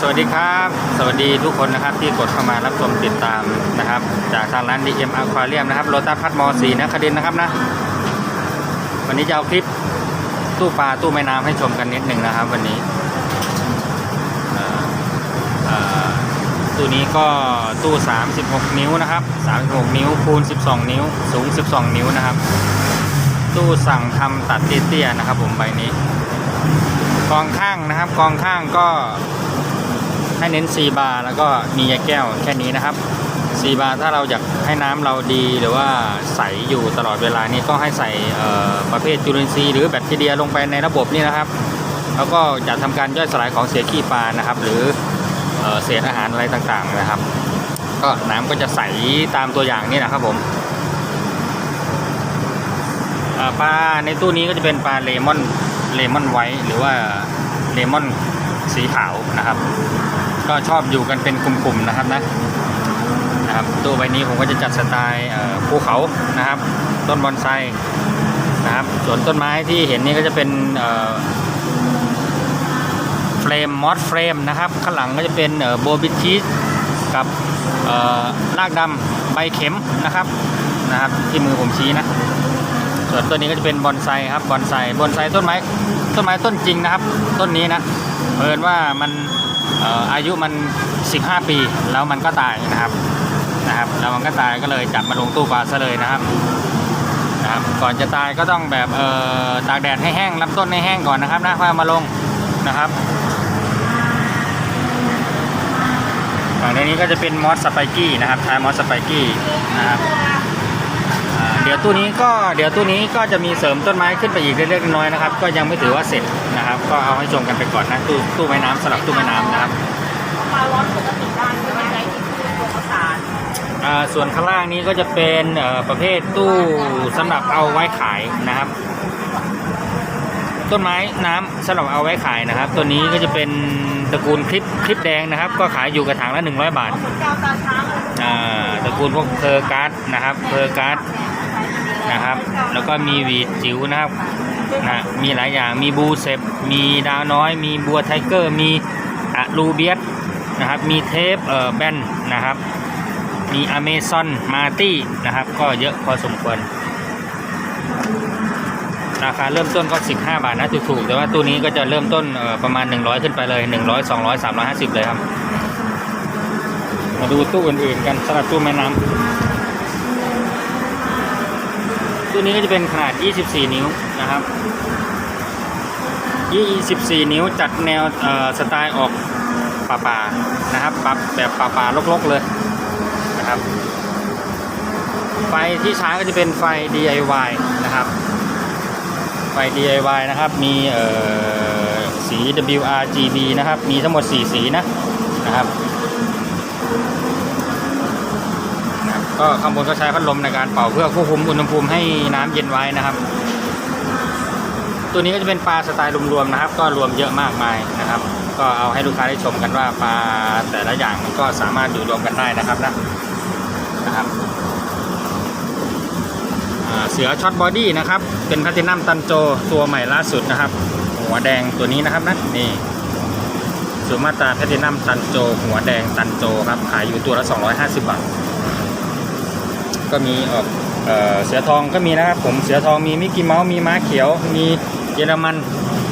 สวัสดีครับ สวัสดีทุกคนนะครับที่กดเข้ามารับชมติดตามนะครับ จากทางร้าน DM Aquarium นะครับโรตัสพัดมอสีนะคดินนะครับนะ วันนี้จะเอาคลิปตู้ปลาตู้แม่น้ำให้ชมกันนิดหนึ่งนะครับ วันนี้ตู้นี้ก็ตู้ 36 นิ้วนะครับ 36 นิ้วคูณ 12 นิ้ว สูง 12 นิ้วนะครับ ตู้สั่งทำตัดเตี้ยๆนะครับ ผมใบนี้กองข้างนะครับกองข้างก็ ให้เน้นซีบาร์แล้วก็มียาแก้วแค่นี้นะครับซีบาร์ถ้าเราอยากให้น้ำเราดีหรือว่าใสอยู่ตลอดเวลานี้ก็ให้ใส่ประเภทจุลินทรีย์หรือแบคทีเรียลงไปในระบบนี่นะครับ แล้วก็จะทำการย่อยสลายของเสียขี้ปลานะครับ หรือเอเศษอาหารอะไรต่างๆนะครับ ก็น้ำก็จะใสตามตัวอย่างนี่นะครับผมปลาในตู้นี้ก็จะเป็นปลาเลมอนเลมอนไวท์หรือว่าเลมอนสีขาวนะครับ ก็ชอบอยู่กันเป็นกลุ่มๆนะครับนะนะครับตู้ใบนี้ผมก็จะจัดสไตล์ภูเขานะครับ ต้นบอนไซนะครับส่วนต้นไม้ที่เห็นนี่ก็จะเป็นเฟรมมอสเฟรมนะครับข้างหลังก็จะเป็นโบบิชีสกับรากดำใบเข็มนะครับนะครับ ที่มือผมชี้นะส่วนต้นนี้ก็จะเป็นบอนไซครับบอนไซบอนไซต้นไม้ต้นไม้ต้นจริงนะครับ ต้นนี้นะเพิ่นว่ามัน อายุมัน 15 ปีแล้วมันก็ตายนะครับนะครับแล้วมันก็ตายก็เลยจับมาลงตู้ปลาซะเลยนะครับนะครับ ก่อนจะตายก็ต้องแบบเอ่อตากแดดให้แห้งลำต้นให้แห้งก่อนนะครับนะค่อยเอามาลงนะครับฝั่งนี้ก็จะเป็นมอสสไปกี้นะครับทายมอสสไปกี้นะครับ เดี๋ยวตู้นี้ก็เดี๋ยวตู้นี้ก็จะมีเสริมต้นไม้ขึ้นไปอีกเล็กๆน้อยๆนะครับ ก็ยังไม่ถือว่าเสร็จนะครับ ก็เอาให้ชมกันไปก่อนนะตู้ตู้ไม้น้ำสำหรับตู้ไม้น้ำนะครับปลาร้อนปกติได้ใช่ไหมในที่คือตัวประสานอ่าส่วนข้างล่างนี้ก็จะเป็นเอ่อประเภทตู้สำหรับเอาไว้ขายนะครับ ต้นไม้น้ำสำหรับเอาไว้ขายนะครับ ตัวนี้ก็จะเป็นตระกูลคลิปคลิปแดงนะครับ ก็ขายอยู่กระถางละ100 บาทขนแก้ว ตระกูลพวกเพอร์การ์ดนะครับเพอร์การ์ดนะครับ แล้วก็มีวีดจิ๋วนะครับนะมีหลายอย่างมีบูเซปมีดาวน้อย มีบัวไทเกอร์ มีอะลูเบียสนะครับมีเทปเอ่อแบนนะครับ มีอเมซอนมาตี้นะครับ ก็เยอะพอสมควร ราคาเริ่มต้นก็ 15 บาทนะถูกๆแต่ว่าตัวนี้ก็จะเริ่มต้นเอ่อประมาณ 100 ขึ้นไปเลย 100 200 350 เลยครับ มาดูตู้อื่นๆกันสำหรับตู้แม่น้ำตัวนี้ก็จะเป็นขนาด 24 นิ้วนะครับ 24 นิ้วจัดแนวสไตล์ออกป่าๆนะครับปรับแบบป่าๆลกๆเลยนะครับ ไฟที่ใช้ก็จะเป็นไฟ DIY นะครับ ไฟ DIY นะครับ มีสี WRGB นะครับ มีทั้งหมด 4 สีนะนะครับ ก็ข้างบนก็ใช้พัดลมในการเป่าเพื่อควบคุมอุณหภูมิให้น้ำเย็นไว้นะครับ ตัวนี้ก็จะเป็นปลาสไตล์รวมๆนะครับ ก็รวมเยอะมากมายนะครับ ก็เอาให้ลูกค้าได้ชมกันว่าปลาแต่ละอย่างมันก็สามารถอยู่รวมกันได้นะครับนะนะครับเสือช็อตบอดี้นะครับเป็นแพลตินัมตันโจตัวใหม่ล่าสุดนะครับ หัวแดงตัวนี้นะครับนะนี่สุมาตาแพลตินัมตันโจ หัวแดงตันโจครับขายอยู่ตัวละ 250 บาท ก็มีออกเอ่อเสือทองก็มีนะครับผมเสือทองมีมิกกี้เมาส์มีม้าเขียว มีเยอรมัน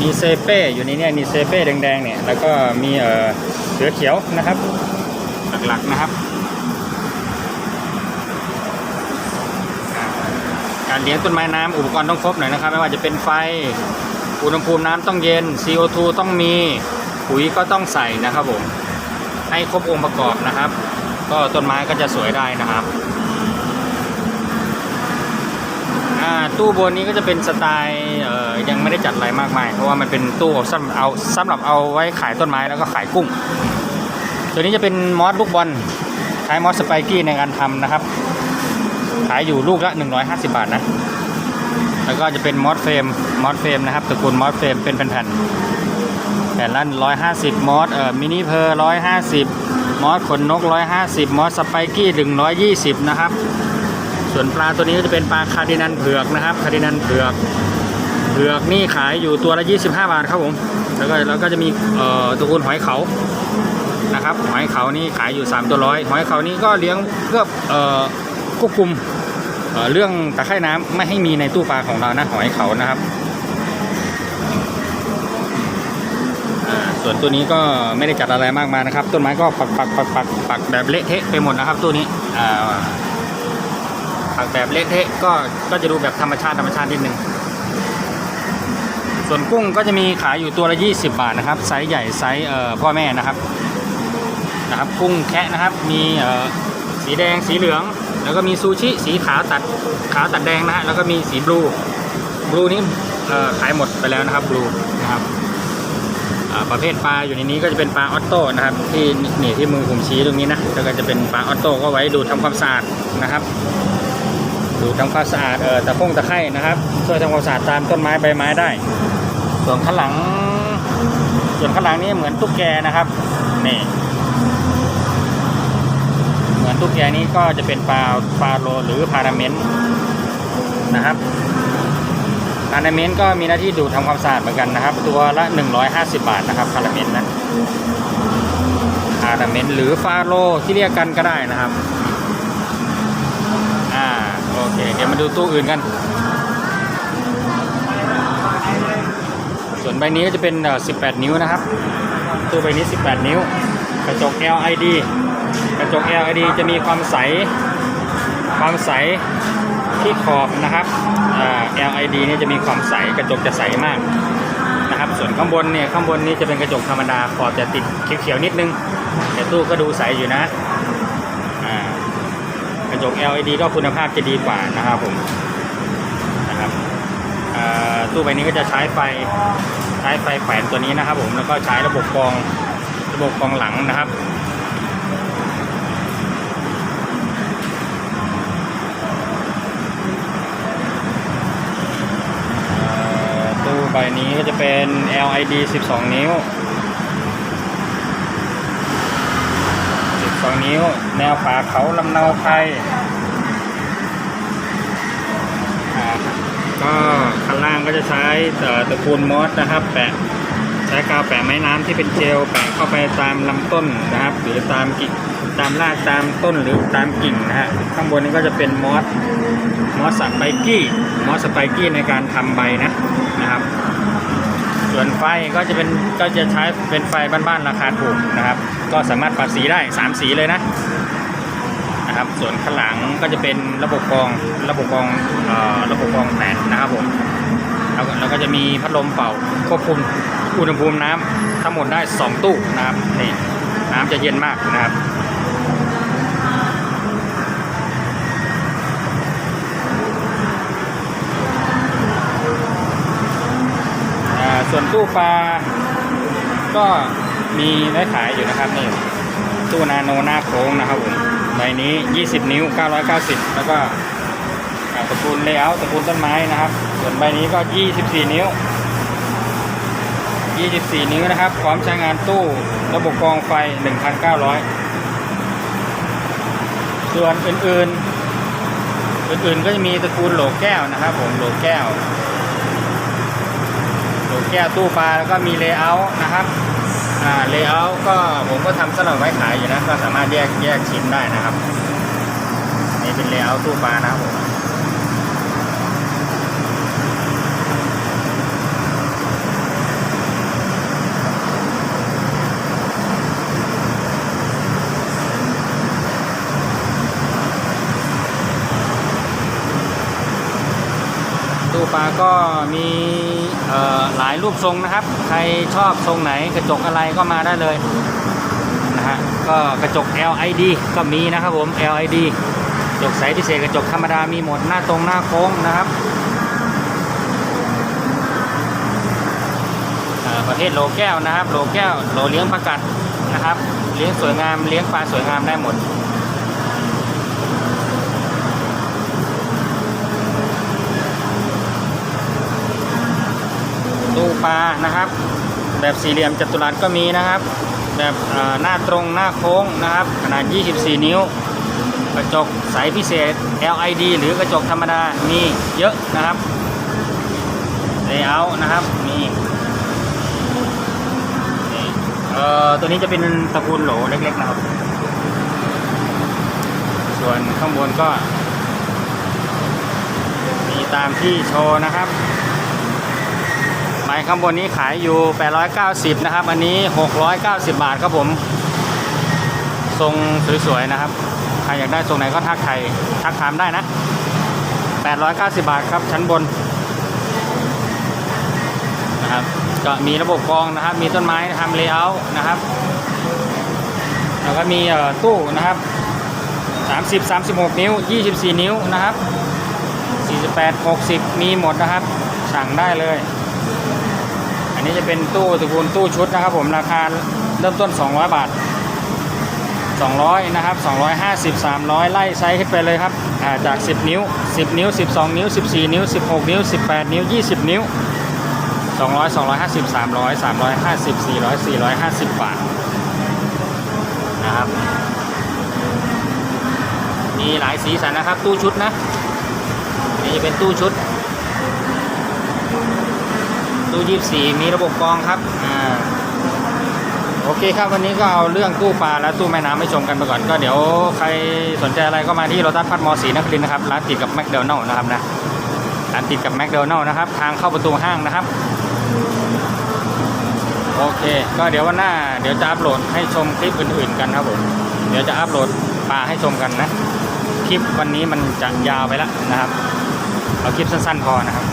มีเซเป้อยู่ในเนี้มีเซเป้แดงๆเนี่ยแล้วก็มีเอ่อเสือเขียวนะครับ หลักๆนะครับอ่าการเลี้ยงต้นไม้น้ำอุปกรณ์ต้องครบหน่อยนะครับ ไม่ว่าจะเป็นไฟอุณหภูมิน้ำต้องเย็น CO2 ต้องมีปุ๋ยก็ต้องใส่นะครับผมให้ครบองค์ประกอบนะครับ ก็ต้นไม้ก็จะสวยได้นะครับ อ่า ตู้บนนี้ก็จะเป็นสไตล์ยังไม่ได้จัดอะไรมากมาย เพราะว่ามันเป็นตู้สำหรับเอาสำหรับเอาไว้ขายต้นไม้แล้วก็ขายกุ้ง ตัวนี้จะเป็นมอสลูกบอลใช้มอสสไปกี้ในการทำนะครับ ขายอยู่ลูกละ 150 บาทนะ แล้วก็จะเป็นมอสเฟรมมอสเฟรมนะครับตระกูลมอสเฟรมเป็นแผ่นๆแผ่นละ150 มอสเอ่อมินิเพอร์150 มอสขนนก 150 มอสสไปกี้120 นะครับ ส่วนปลาตัวนี้ก็จะเป็นปลาคาร์ดินันเผือกนะครับคาร์ดินันเผือกเผือกนี่ขายอยู่ตัวละ 25 บาทครับผมแล้วก็แล้วก็จะมีเอ่อตระกูลหอยเขานะครับหอยเขานี่ขายอยู่ 3 ตัวร้อยหอยเขานี่ก็เลี้ยงเพื่อเอ่อควบคุมเอ่อเรื่องตะไคร่น้ำไม่ให้มีในตู้ปลาของเรานะหอยเขานะครับส่วนตัวนี้ก็ไม่ได้จัดอะไรมากมายนะครับ ต้นไม้ก็ปักปักปักปักปักแบบเละเทะไปหมดนะครับตัวนี้อ่า ปักแบบเละเทะก็ก็จะดูแบบธรรมชาติธรรมชาตินิดนึงส่วนกุ้งก็จะมีขายอยู่ตัวละ 20 บาทนะครับไซส์ใหญ่ไซส์เอ่อพ่อแม่นะครับนะครับกุ้งแคะนะครับมีเอ่อสีแดงสีเหลือง แล้วก็มีซูชิสีขาวตัดขาวตัดแดงนะฮะแล้วก็มีสีบลูบลูนี้เอ่อขายหมดไปแล้วนะครับบลูนะครับประเภทปลาอยู่ในนี้ก็จะเป็นปลาออตโต้นะครับที่นี่ที่มือผมชี้ตรงนี้นะแล้วก็จะเป็นปลาออตโต้ก็ไว้ดูดทำความสะอาดนะครับ ดูทำความสะอาดเอ่อตะพงตะไคร่นะครับ ช่วยทำความสะอาดตามต้นไม้ใบไม้ได้ ส่วนข้างหลัง ส่วนข้างหลังนี่เหมือนตุ๊กแกนะครับนี่เหมือนตุ๊กแกนี้ก็จะเป็นปลาปลาโลหรือพาราเมนต์นะครับพาราเมนต์ก็มีหน้าที่ดูทำความสะอาดเหมือนกันนะครับ ตัวละ 150 บาทนะครับพาราเมนต์นะพาราเมนต์หรือฟาโลที่เรียกกันก็ได้นะครับ เคเดี๋ยวมาดูตู้อื่นกัน ส่วนใบนี้ก็จะเป็น 18 นิ้วนะครับ ตู้ใบนี้ 18 นิ้ว กระจก LED กระจก LED จะมีความใส ความใสที่ขอบนะครับ LED นี่จะมีความใส กระจกจะใสมากนะครับ ส่วนข้างบนเนี่ย ข้างบนนี้จะเป็นกระจกธรรมดา ขอบจะติดเขียวๆนิดนึง แต่ตู้ก็ดูใสอยู่นะ ระจก LED ก็คุณภาพจะดีกว่านะครับผมนะครับตู้ใบนี้ก็จะใช้ไฟใช้ไฟแขวนตัวนี้นะครับ ผมแล้วก็ใช้ระบบกรองระบบกรองหลังนะครับตู้ใบนี้ก็จะเป็น LED 12 นิ้ว นิ้ว แนวฝาเขาลำเนาไทยก็ข้างล่างก็จะใช้ตระกูลมอสนะครับ แปะใช้กาวแปะไม้น้ำที่เป็นเจลแปะเข้าไปตามลำต้นนะครับ หรือตามกิ่งตามรากตามต้นหรือตามกิ่งนะฮะข้างบนนี้ก็จะเป็นมอสมอสสไปกี้มอสสไปกี้ในการทำใบนะนะครับ ส่วนไฟก็จะเป็นก็จะใช้เป็นไฟบ้านๆราคาถูกนะครับ ก็สามารถปรับสีได้ 3 สีเลยนะนะครับ ส่วนข้างหลังก็จะเป็นระบบกรองระบบกรองเอ่อระบบกรองแผนนะครับผมแล้วก็แล้วก็จะมีพัดลมเป่าควบคุมอุณหภูมิน้ำทั้งหมดได้ 2 ตู้นะครับนี่น้ำจะเย็นมากนะครับ ส่วนตู้ปลาก็มีไว้ขายอยู่นะครับนี่ตู้นาโนหน้าโค้งนะครับผมใบนี้ 20 นิ้ว 990 แล้วก็ตระกูลเลเยอร์ตระกูลต้นไม้นะครับ ส่วนใบนี้ก็ 24 นิ้ว 24 นิ้วนะครับ พร้อมใช้งานตู้ระบบกรองไฟ 1,900 ส่วนอื่นๆ อื่นๆ ก็จะมีตระกูลโหลแก้วนะครับผม โหลแก้ว แก้วตู้ปลาแล้วก็มีเลเยอร์นะครับอ่าเลเยอร์ก็ผมก็ทำสำหรับไว้ขายอยู่นะก็สามารถแยกแยกชิ้นได้นะครับ นี่เป็นเลเยอร์ตู้ปลานะครับผม ตู้ปลาก็มีหลายรูปทรงนะครับ ใครชอบทรงไหนกระจกอะไรก็มาได้เลยนะฮะก็กระจก LED ก็มีนะครับผม LED กระจกใสพิเศษกระจกธรรมดามีหมดหน้าตรงหน้าโค้งนะครับประเภทโลแก้วนะครับ โลแก้วโลเลี้ยงประกัดนะครับ เลี้ยงสวยงามเลี้ยงปลาสวยงามได้หมด ตู้ปลานะครับ แบบสี่เหลี่ยมจัตุรัสก็มีนะครับ แบบหน้าตรงหน้าโค้งนะครับ ขนาด 24 นิ้ว กระจกใสพิเศษ LED หรือกระจกธรรมดามีเยอะนะครับเลเยอร์นะครับมีเอ่อตัวนี้จะเป็นตระกูลโหลเล็กๆนะครับ ส่วนข้างบนก็ มีตามที่โชว์นะครับ ไม้ข้างบนนี้ขายอยู่ 890 นะครับ อันนี้ 690 บาทครับผม ทรงสวยๆนะครับ ใครอยากได้ทรงไหนก็ทักไทยทักถามได้นะ 890 บาทครับ ชั้นบนนะครับ ก็มีระบบกรองนะครับ มีต้นไม้ทำเลเยอร์นะครับ แล้วก็มีตู้นะครับ 30 36 นิ้ว 24 นิ้วนะครับ 48 60 มีหมดนะครับสั่งได้เลย อันนี้จะเป็นตู้ตระกูลตู้ชุดนะครับผมราคาเริ่มต้น 200 บาท 200 นะครับ 250 300 ไล่ไซส์ขึ้นไปเลยครับาจาก 10 นิ้ว 10 นิ้ว 12 นิ้ว 14 นิ้ว 16 นิ้ว 18 นิ้ว 20 นิ้ว 200 250 300 350 400 450 บาทนะครับ มีหลายสีสันนะครับตู้ชุดนะ นี่จะเป็นตู้ชุด ตู้ยี่สี่มีระบบกรองครับอ่าโอเคครับวันนี้ก็เอาเรื่องตู้ปลาและตู้แม่น้ำให้ชมกันไปก่อนก็เดี๋ยวใครสนใจอะไรก็มาที่โรตัสพัดมอสีนครินนะครับร้านติดกับแมคโดนัลล์นะครับนะร้านติดกับแมคโดนัลล์นะครับ ทางเข้าประตูห้างนะครับ โอเค ก็เดี๋ยววันหน้าเดี๋ยวจะอัปโหลดให้ชมคลิปอื่นๆกันครับผมเดี๋ยวจะอัปโหลดปลาให้ชมกันนะ คลิปวันนี้มันจะยาวไปแล้วนะครับ เอาคลิปสั้นๆพอนะครับ